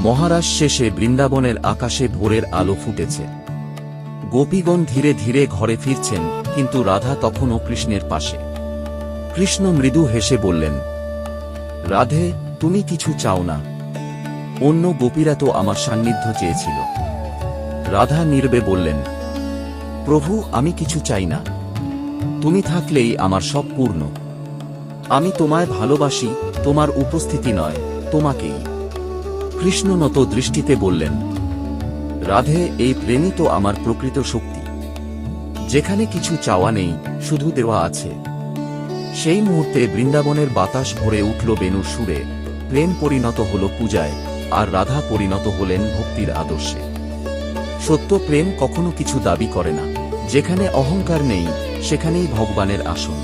মহারাজ শেষে বৃন্দাবনের আকাশে ভোরের আলো ফুটেছে। গোপীগণ ধীরে ধীরে ঘরে ফিরছেন, কিন্তু রাধা তখনও কৃষ্ণের পাশে। কৃষ্ণ মৃদু হেসে বললেন, রাধে, তুমি কিছু চাও না। অন্য গোপীরা তো আমার সান্নিধ্য চেয়েছিল। রাধা নির্বে বললেন, প্রভু, আমি কিছু চাই না। তুমি থাকলেই আমার সব পূর্ণ। আমি তোমায় ভালোবাসি, তোমার উপস্থিতি নয়, তোমাকেই। কৃষ্ণ নত দৃষ্টিতে বললেন, রাধে, এই প্রেমই তো আমার প্রকৃত শক্তি। যেখানে কিছু চাওয়া নেই, শুধু দেওয়া আছে। সেই মুহূর্তে বৃন্দাবনের বাতাস ভরে উঠল বেণুর সুরে, প্রেম পরিণত হল পূজায়, আর রাধা পরিণত হলেন ভক্তির আদর্শে। সত্য প্রেম কখনো কিছু দাবি করে না, যেখানে অহংকার নেই, সেখানেই ভগবানের আসন।